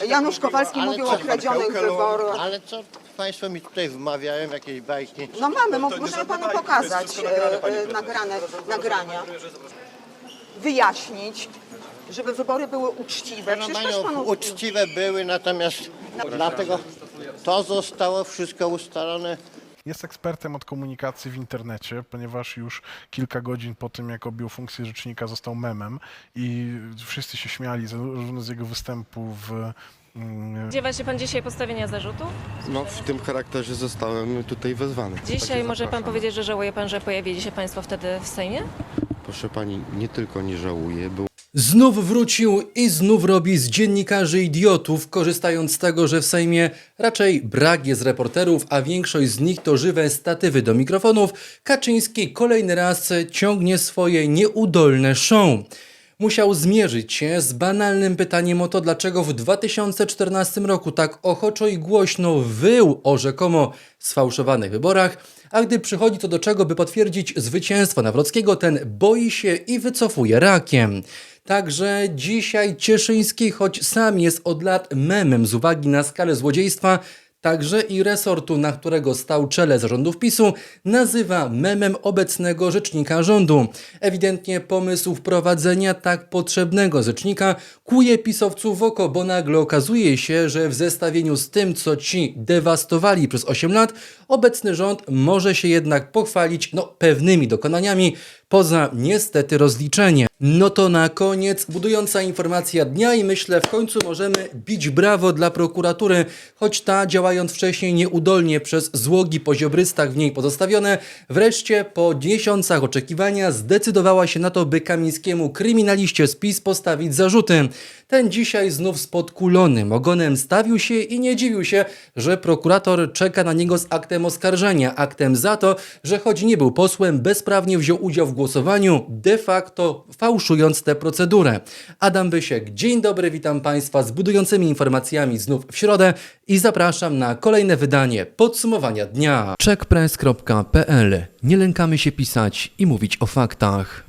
Janusz Kowalski Ale mówił co- o kradzionych wyborach. Ale co Państwo mi tutaj wmawiają, jakieś bajki? No mamy, mo- możemy panu pokazać e, e, nagrane, nagrania. Wyjaśnić, żeby wybory były uczciwe. Przecież też panu... uczciwe były, natomiast dlatego to zostało wszystko ustalone Jest ekspertem od komunikacji w internecie, ponieważ już kilka godzin po tym, jak objął funkcję rzecznika, został memem i wszyscy się śmiali zarówno z jego występu w mm, Spodziewa się pan dzisiaj postawienia zarzutu? No, w tym charakterze zostałem tutaj wezwany. Dzisiaj może pan powiedzieć, że żałuje pan, że pojawili się państwo wtedy w Sejmie? Proszę pani, nie tylko nie żałuję, był Znów wrócił i znów robi z dziennikarzy idiotów, korzystając z tego, że w Sejmie raczej brak jest reporterów, a większość z nich to żywe statywy do mikrofonów. Kaczyński kolejny raz ciągnie swoje nieudolne show. Musiał zmierzyć się z banalnym pytaniem o to, dlaczego w 2014 roku tak ochoczo i głośno wył o rzekomo sfałszowanych wyborach, a gdy przychodzi to do czego, by potwierdzić zwycięstwo Nawrockiego, ten boi się i wycofuje rakiem. Także dzisiaj Cieszyński, choć sam jest od lat memem z uwagi na skalę złodziejstwa, Także i resortu, na którego stał czele zarządów PiSu, nazywa memem obecnego rzecznika rządu. Ewidentnie pomysł wprowadzenia tak potrzebnego rzecznika kuje pisowców w oko, bo nagle okazuje się, że w zestawieniu z tym, co ci dewastowali przez 8 lat, obecny rząd może się jednak pochwalić no, pewnymi dokonaniami, poza niestety rozliczenie. No to na koniec budująca informacja dnia i myślę w końcu możemy bić brawo dla prokuratury, choć ta działając wcześniej nieudolnie przez złogi po ziobrystach w niej pozostawione, wreszcie po miesiącach oczekiwania zdecydowała się na to, by Kamińskiemu kryminaliście spis postawić zarzuty. Ten dzisiaj znów z podkulonym ogonem stawił się i nie dziwił się, że prokurator czeka na niego z aktem oskarżenia. Aktem za to, że choć nie był posłem, bezprawnie wziął udział w głosowaniu, de facto fałszując tę procedurę. Adam Bysiek, dzień dobry, witam Państwa z budującymi informacjami znów w środę i zapraszam na kolejne wydanie podsumowania dnia. Checkpress.pl Nie lękamy się pisać i mówić o faktach.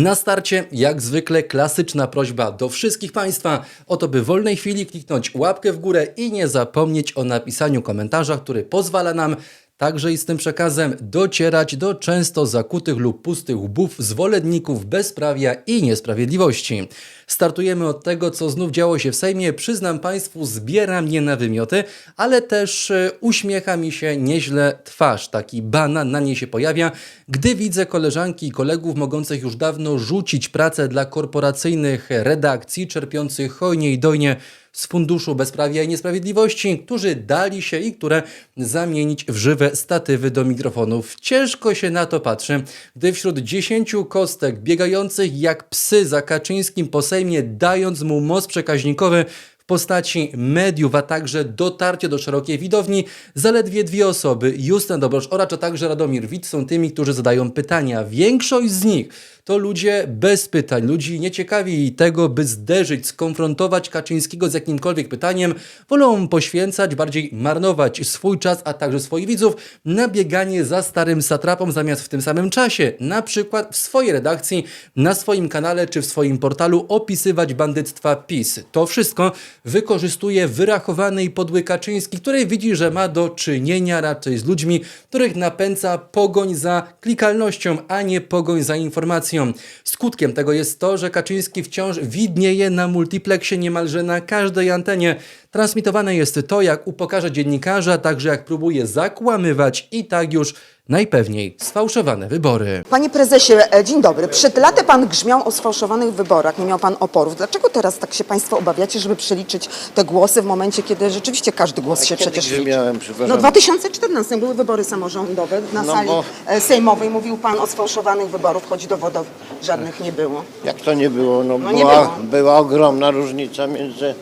Na starcie, jak zwykle, klasyczna prośba do wszystkich Państwa o to, by w wolnej chwili kliknąć łapkę w górę i nie zapomnieć o napisaniu komentarza, który pozwala nam także i z tym przekazem docierać do często zakutych lub pustych łbów zwolenników bezprawia i niesprawiedliwości. Startujemy od tego, co znów działo się w Sejmie. Przyznam Państwu, zbiera mnie na wymioty, ale też e, uśmiecha mi się nieźle twarz. Taki banan na niej się pojawia, gdy widzę koleżanki i kolegów mogących już dawno rzucić pracę dla korporacyjnych redakcji, czerpiących hojnie i dojnie z Funduszu Bezprawia i Niesprawiedliwości, którzy dali się i które zamienić w żywe statywy do mikrofonów. Ciężko się na to patrzy, gdy wśród dziesięciu kostek biegających jak psy za Kaczyńskim po Sejmie, dając mu most przekaźnikowy postaci mediów, a także dotarcie do szerokiej widowni, zaledwie dwie osoby, Justyna Dobrosz oraz a także Radomir Wit są tymi, którzy zadają pytania. Większość z nich to ludzie bez pytań, ludzi nieciekawi tego, by zderzyć, skonfrontować Kaczyńskiego z jakimkolwiek pytaniem, wolą poświęcać, bardziej marnować swój czas, a także swoich widzów na bieganie za starym satrapą, zamiast w tym samym czasie, na przykład w swojej redakcji, na swoim kanale czy w swoim portalu opisywać bandyctwa PiS. To wszystko wykorzystuje wyrachowany i podły Kaczyński, który widzi, że ma do czynienia raczej z ludźmi, których napędza pogoń za klikalnością, a nie pogoń za informacją. Skutkiem tego jest to, że Kaczyński wciąż widnieje na multiplexie niemalże na każdej antenie. Transmitowane jest to, jak upokarza dziennikarza, także jak próbuje zakłamywać i tak już najpewniej sfałszowane wybory. Panie prezesie, e, dzień dobry. Przed laty pan grzmiał o sfałszowanych wyborach, nie miał pan oporów. Dlaczego teraz tak się państwo obawiacie, żeby przeliczyć te głosy w momencie, kiedy rzeczywiście każdy głos się przecież liczy? miałem, przepraszam. No 2014 były wybory samorządowe na No sali bo- e, sejmowej. Mówił pan o sfałszowanych wyborów, choć dowodów żadnych nie było. Jak to nie było? No, No nie była, było. była ogromna różnica między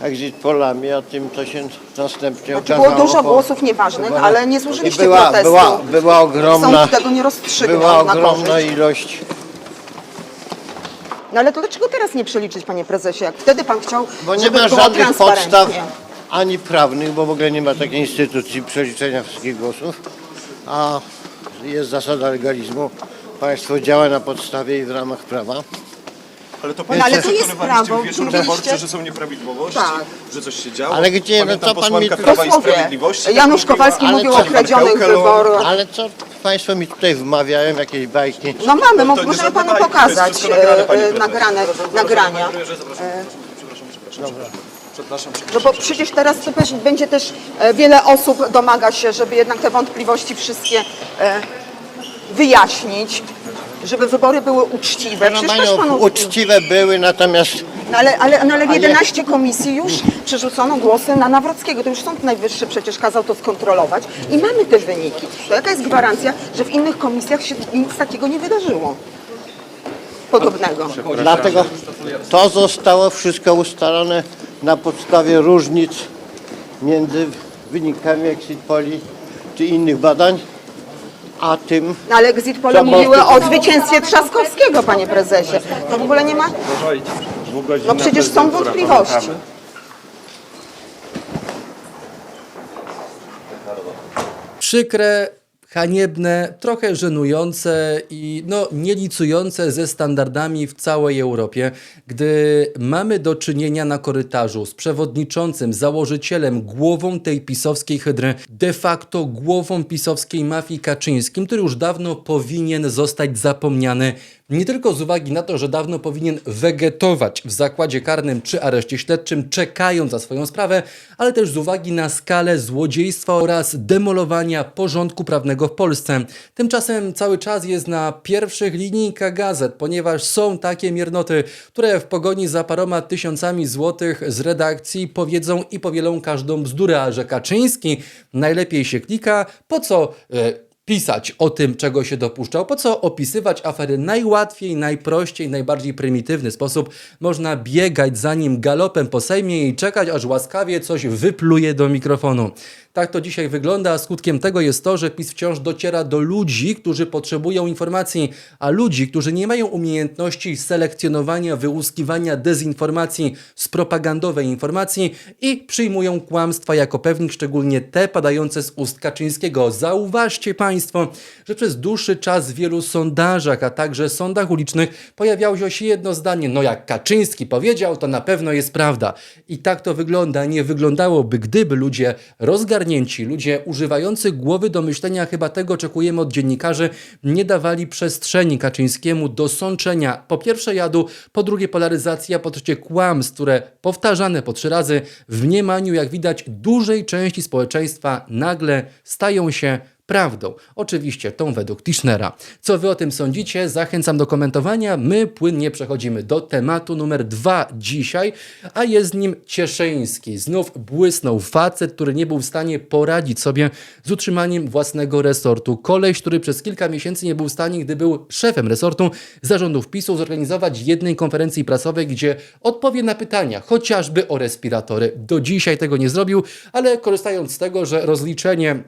exit polami, a tym, co się następnie Znaczy okazało. było dużo po głosów nieważnych, wyborach. ale nie I złożyliście była, protestu. była, była ogromna, Sąd tego nie rozstrzygnął była na ogromna korzyść. ilość No ale to dlaczego teraz nie przeliczyć, panie prezesie? Jak wtedy pan chciał, Bo nie żeby ma było żadnych podstaw ani prawnych, bo w ogóle nie ma takiej instytucji przeliczenia wszystkich głosów, a jest zasada legalizmu. Państwo działa na podstawie i w ramach prawa. Ale to No, państwo ale to jest w wieczór wyborczy, że są nieprawidłowości, Tak. że coś się działo. Ale gdzie, no Pamiętam co pan mi Prawa i Posłowie, Sprawiedliwości. tak Janusz mówiła. Kowalski Ale mówił co, o pan kradzionych wyborach. Ale co państwo mi tutaj wmawiają, jakieś bajki? No mamy, To mo- nie możemy żadne panu bajki, to jest pokazać wszystko nagrane, pani e, e, prezes. nagrane, Zapraszam, nagrania. panie premierze, zapraszam, przepraszam, przepraszam, przepraszam, No przepraszam. bo przecież teraz to też będzie też e, wiele osób domaga się, żeby jednak te wątpliwości wszystkie e, wyjaśnić, żeby wybory były uczciwe. Proszę Przecież też panią, panu... uczciwe były, natomiast No ale, ale, no ale w Ale- 11 komisji już przerzucono głosy na Nawrockiego. To już Sąd Najwyższy przecież kazał to skontrolować i mamy te wyniki. To jaka jest gwarancja, że w innych komisjach się nic takiego nie wydarzyło? Podobnego. dlatego to zostało wszystko ustalone na podstawie różnic między wynikami exit poli czy innych badań, a tym, ale exit pole mówiły o zwycięstwie Trzaskowskiego, panie prezesie. To w ogóle nie ma... No przecież są wątpliwości. przykre, haniebne, trochę żenujące i no, nielicujące ze standardami w całej Europie, gdy mamy do czynienia na korytarzu z przewodniczącym, założycielem, głową tej pisowskiej hydry, de facto głową pisowskiej mafii Kaczyńskim, który już dawno powinien zostać zapomniany. Nie tylko z uwagi na to, że dawno powinien wegetować w zakładzie karnym czy areszcie śledczym, czekając za swoją sprawę, ale też z uwagi na skalę złodziejstwa oraz demolowania porządku prawnego w Polsce. Tymczasem cały czas jest na pierwszych linijkach gazet, ponieważ są takie miernoty, które w pogoni za paroma tysiącami złotych z redakcji powiedzą i powielą każdą bzdurę, a że Kaczyński najlepiej się klika, po co... E, pisać o tym, czego się dopuszczał, po co opisywać afery najłatwiej, najprościej, najbardziej prymitywny sposób. Można biegać za nim galopem po Sejmie i czekać, aż łaskawie coś wypluje do mikrofonu. Tak to dzisiaj wygląda, a skutkiem tego jest to, że PiS wciąż dociera do ludzi, którzy potrzebują informacji, a ludzi, którzy nie mają umiejętności selekcjonowania, wyłuskiwania dezinformacji z propagandowej informacji i przyjmują kłamstwa jako pewnik, szczególnie te padające z ust Kaczyńskiego. Zauważcie Państwo, że przez dłuższy czas w wielu sondażach, a także sądach ulicznych pojawiało się jedno zdanie, no jak Kaczyński powiedział, to na pewno jest prawda. I tak to wygląda. Nie wyglądałoby, gdyby ludzie rozgarnięci, ludzie używający głowy do myślenia, chyba tego oczekujemy od dziennikarzy, nie dawali przestrzeni Kaczyńskiemu do sączenia. Po pierwsze jadu, po drugie polaryzacja, po trzecie kłamstw, które powtarzane po trzy razy w mniemaniu, jak widać, dużej części społeczeństwa nagle stają się prawdą. Oczywiście tą według Tischnera. Co wy o tym sądzicie? Zachęcam do komentowania. My płynnie przechodzimy do tematu numer dwa dzisiaj, a jest nim Cieszyński. Znów błysnął facet, który nie był w stanie poradzić sobie z utrzymaniem własnego resortu. Koleś, który przez kilka miesięcy nie był w stanie, gdy był szefem resortu zarządów PiSu, zorganizować jednej konferencji prasowej, gdzie odpowie na pytania, chociażby o respiratory. Do dzisiaj tego nie zrobił, ale korzystając z tego, że rozliczenie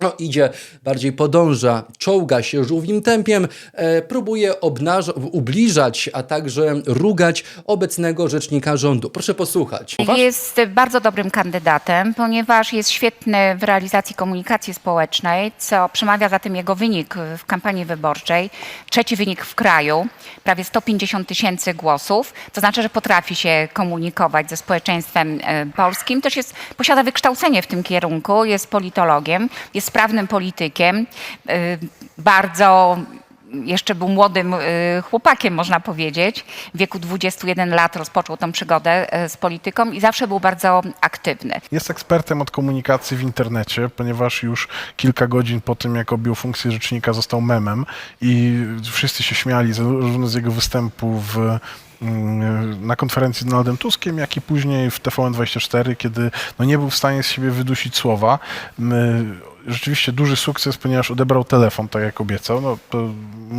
no, idzie, bardziej podąża, czołga się żółwim tempiem, e, próbuje obnaż- ubliżać, a także rugać obecnego rzecznika rządu. Proszę posłuchać. Jest bardzo dobrym kandydatem, ponieważ jest świetny w realizacji komunikacji społecznej, co przemawia za tym jego wynik w kampanii wyborczej. Trzeci wynik w kraju, prawie 150 tysięcy głosów. To znaczy, że potrafi się komunikować ze społeczeństwem e, polskim. Też jest, posiada wykształcenie w tym kierunku, jest politologiem, jest sprawnym politykiem, e, bardzo jeszcze był młodym y, chłopakiem, można powiedzieć. W wieku 21 lat rozpoczął tą przygodę y, z polityką i zawsze był bardzo aktywny. Jest ekspertem od komunikacji w internecie, ponieważ już kilka godzin po tym, jak objął funkcję rzecznika, został memem i wszyscy się śmiali zarówno z jego występu w mm, na konferencji z Donaldem Tuskiem, jak i później w TVN24, kiedy no nie był w stanie z siebie wydusić słowa. Rzeczywiście duży sukces, ponieważ odebrał telefon, tak jak obiecał. No,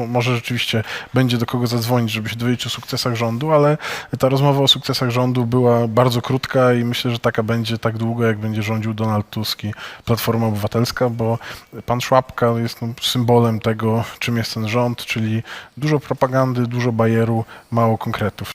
może rzeczywiście będzie do kogo zadzwonić, żeby się dowiedzieć o sukcesach rządu, ale ta rozmowa o sukcesach rządu była bardzo krótka i myślę, że taka będzie tak długo, jak będzie rządził Donald Tusk i Platforma Obywatelska, bo pan Szłapka jest no, symbolem tego, czym jest ten rząd, czyli dużo propagandy, dużo bajeru, mało konkretów.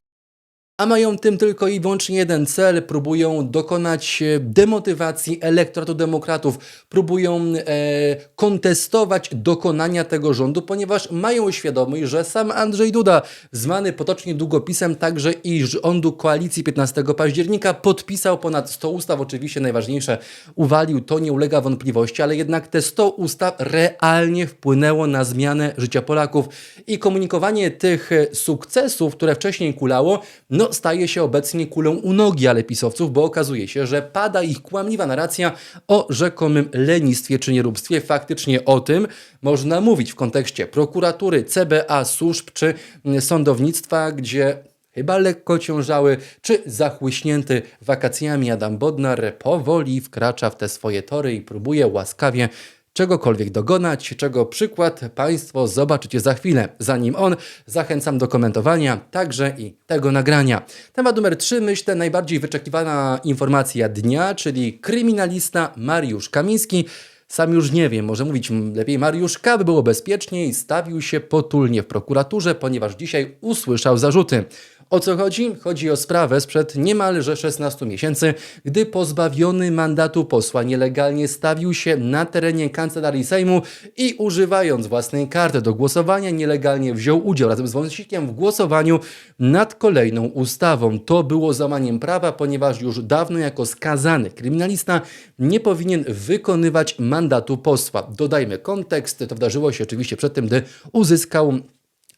A mają tym tylko i wyłącznie jeden cel, próbują dokonać e, demotywacji elektoratu demokratów, próbują e, kontestować dokonania tego rządu, ponieważ mają świadomość, że sam Andrzej Duda, zwany potocznie długopisem także i rządu koalicji 15 października, podpisał ponad 100 ustaw, oczywiście najważniejsze uwalił, to nie ulega wątpliwości, ale jednak te 100 ustaw realnie wpłynęło na zmianę życia Polaków. I komunikowanie tych e, sukcesów, które wcześniej kulało, no staje się obecnie kulą u nogi ale pisowców, bo okazuje się, że pada ich kłamliwa narracja o rzekomym lenistwie czy nieróbstwie. Faktycznie o tym można mówić w kontekście prokuratury, CBA, służb czy mm, sądownictwa, gdzie chyba lekko ciążały, czy zachłyśnięty wakacjami Adam Bodnar powoli wkracza w te swoje tory i próbuje łaskawie czegokolwiek dogonać, czego przykład Państwo zobaczycie za chwilę. Zanim on, zachęcam do komentowania także i tego nagrania. Temat numer 3, myślę, najbardziej wyczekiwana informacja dnia, czyli kryminalista Mariusz Kamiński. Sam już nie wiem, może mówić lepiej Mariusz K, by było bezpieczniej, stawił się potulnie w prokuraturze, ponieważ dzisiaj usłyszał zarzuty. O co chodzi? Chodzi o sprawę sprzed niemalże 16 miesięcy, gdy pozbawiony mandatu posła nielegalnie stawił się na terenie kancelarii Sejmu i używając własnej karty do głosowania nielegalnie wziął udział razem z Wąsikiem w głosowaniu nad kolejną ustawą. To było zamaniem prawa, ponieważ już dawno jako skazany kryminalista nie powinien wykonywać mandatu posła. Dodajmy kontekst, to wydarzyło się oczywiście przed tym, gdy uzyskał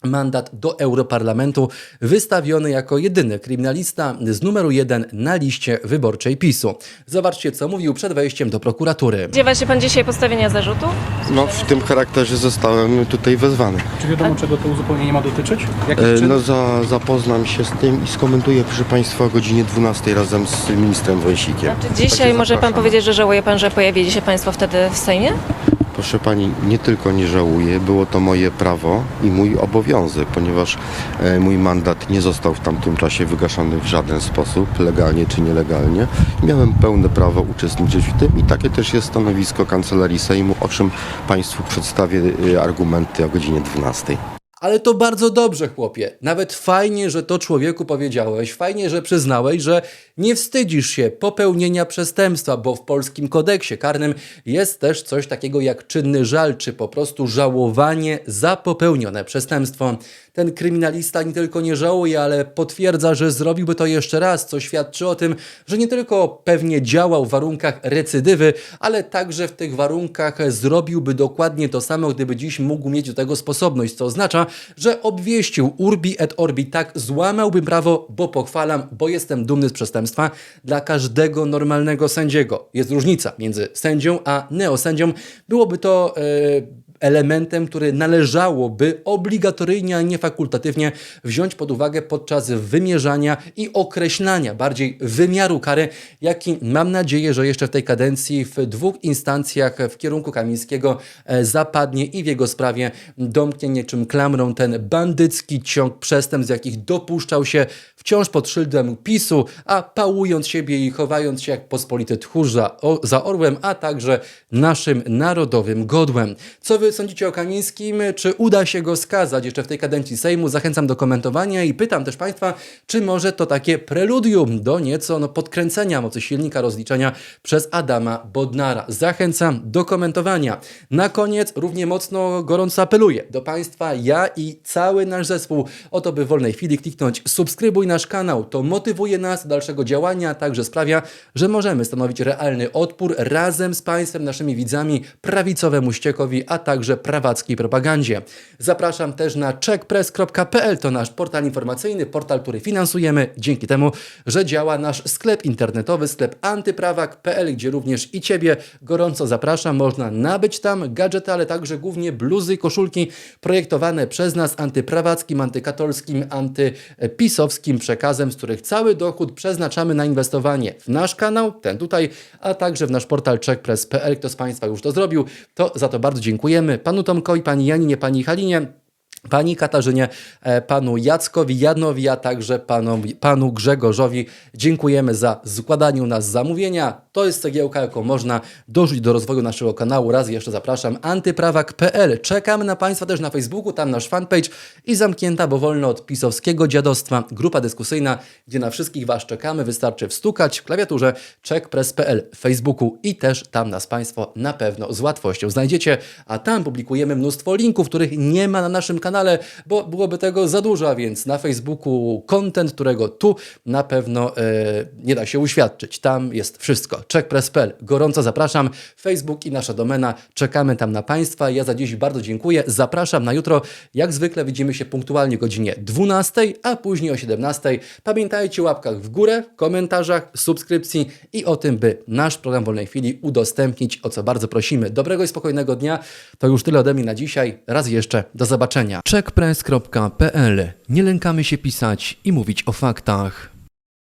mandat do Europarlamentu, wystawiony jako jedyny kryminalista z numeru jeden na liście wyborczej PiSu. Zobaczcie, co mówił przed wejściem do prokuratury. Spodziewa się pan dzisiaj postawienia zarzutu? No w tym charakterze zostałem tutaj wezwany. Czy wiadomo, czego to uzupełnienie ma dotyczyć? Jakich E, czynów? No za, zapoznam się z tym i skomentuję proszę Państwa o godzinie 12 razem z ministrem Wąsikiem. Czy dzisiaj Także może pan zapraszam. powiedzieć, że żałuje pan, że pojawili się państwo wtedy w Sejmie? Proszę Pani, nie tylko nie żałuję, było to moje prawo i mój obowiązek, ponieważ e, mój mandat nie został w tamtym czasie wygaszony w żaden sposób, legalnie czy nielegalnie. Miałem pełne prawo uczestniczyć w tym i takie też jest stanowisko Kancelarii Sejmu, o czym Państwu przedstawię e, argumenty o godzinie 12. Ale to bardzo dobrze, chłopie. Nawet fajnie, że to człowieku powiedziałeś, fajnie, że przyznałeś, że nie wstydzisz się popełnienia przestępstwa, bo w polskim kodeksie karnym jest też coś takiego jak czynny żal, czy po prostu żałowanie za popełnione przestępstwo. Ten kryminalista nie tylko nie żałuje, ale potwierdza, że zrobiłby to jeszcze raz, co świadczy o tym, że nie tylko pewnie działał w warunkach recydywy, ale także w tych warunkach zrobiłby dokładnie to samo, gdyby dziś mógł mieć do tego sposobność, co oznacza, że obwieścił urbi et orbi tak, złamałbym prawo, bo pochwalam, bo jestem dumny z przestępstwa dla każdego normalnego sędziego. Jest różnica między sędzią a neosędzią. Byłoby to... e, elementem, który należałoby obligatoryjnie, a nie fakultatywnie wziąć pod uwagę podczas wymierzania i określania bardziej wymiaru kary, jaki mam nadzieję, że jeszcze w tej kadencji w dwóch instancjach w kierunku Kamińskiego e, zapadnie i w jego sprawie domknie niczym klamrą ten bandycki ciąg przestępstw, jakich dopuszczał się wciąż pod szyldem PiSu, a pałując siebie i chowając się jak pospolity tchórz za, za orłem, a także naszym narodowym godłem. Co wy sądzicie o Kamińskim? Czy uda się go skazać jeszcze w tej kadencji Sejmu? Zachęcam do komentowania i pytam też Państwa, czy może to takie preludium do nieco no, podkręcenia mocy silnika rozliczenia przez Adama Bodnara. Zachęcam do komentowania. Na koniec równie mocno gorąco apeluję do Państwa, ja i cały nasz zespół o to, by w wolnej chwili kliknąć subskrybuj nasz kanał. To motywuje nas do dalszego działania, a także sprawia, że możemy stanowić realny odpór razem z Państwem, naszymi widzami, prawicowemu ściekowi, a także prawackiej propagandzie. Zapraszam też na checkpress.pl, to nasz portal informacyjny, portal, który finansujemy dzięki temu, że działa nasz sklep internetowy, sklep antyprawak.pl, gdzie również i Ciebie gorąco zapraszam. Można nabyć tam gadżety, ale także głównie bluzy i koszulki projektowane przez nas antyprawackim, antykatolskim, antypisowskim przekazem, z których cały dochód przeznaczamy na inwestowanie w nasz kanał, ten tutaj, a także w nasz portal checkpress.pl. Kto z Państwa już to zrobił, to za to bardzo dziękujemy panu Tomkowi, pani Janinie, pani Halinie. Pani Katarzynie, e, panu Jackowi Janowi, a także panom, panu Grzegorzowi dziękujemy za składanie u nas zamówienia. To jest cegiełka, jaką można dorzucić do rozwoju naszego kanału. Raz jeszcze zapraszam, antyprawak.pl. Czekamy na Państwa też na Facebooku, tam nasz fanpage i zamknięta, bo wolno od pisowskiego dziadostwa, grupa dyskusyjna, gdzie na wszystkich Was czekamy. Wystarczy wstukać w klawiaturze checkpress.pl w Facebooku i też tam nas Państwo na pewno z łatwością znajdziecie, a tam publikujemy mnóstwo linków, których nie ma na naszym kanale, bo byłoby tego za dużo, a więc na Facebooku content, którego tu na pewno e, nie da się uświadczyć. Tam jest wszystko. Checkpress.pl. Gorąco zapraszam. Facebook i nasza domena. Czekamy tam na Państwa. Ja za dziś bardzo dziękuję. Zapraszam na jutro. Jak zwykle widzimy się punktualnie o godzinie 12, a później o 17. Pamiętajcie o łapkach w górę, komentarzach, subskrypcji i o tym, by nasz program Wolnej Chwili udostępnić, o co bardzo prosimy. Dobrego i spokojnego dnia. To już tyle ode mnie na dzisiaj. Raz jeszcze do zobaczenia. checkpress.pl. Nie lękamy się pisać i mówić o faktach.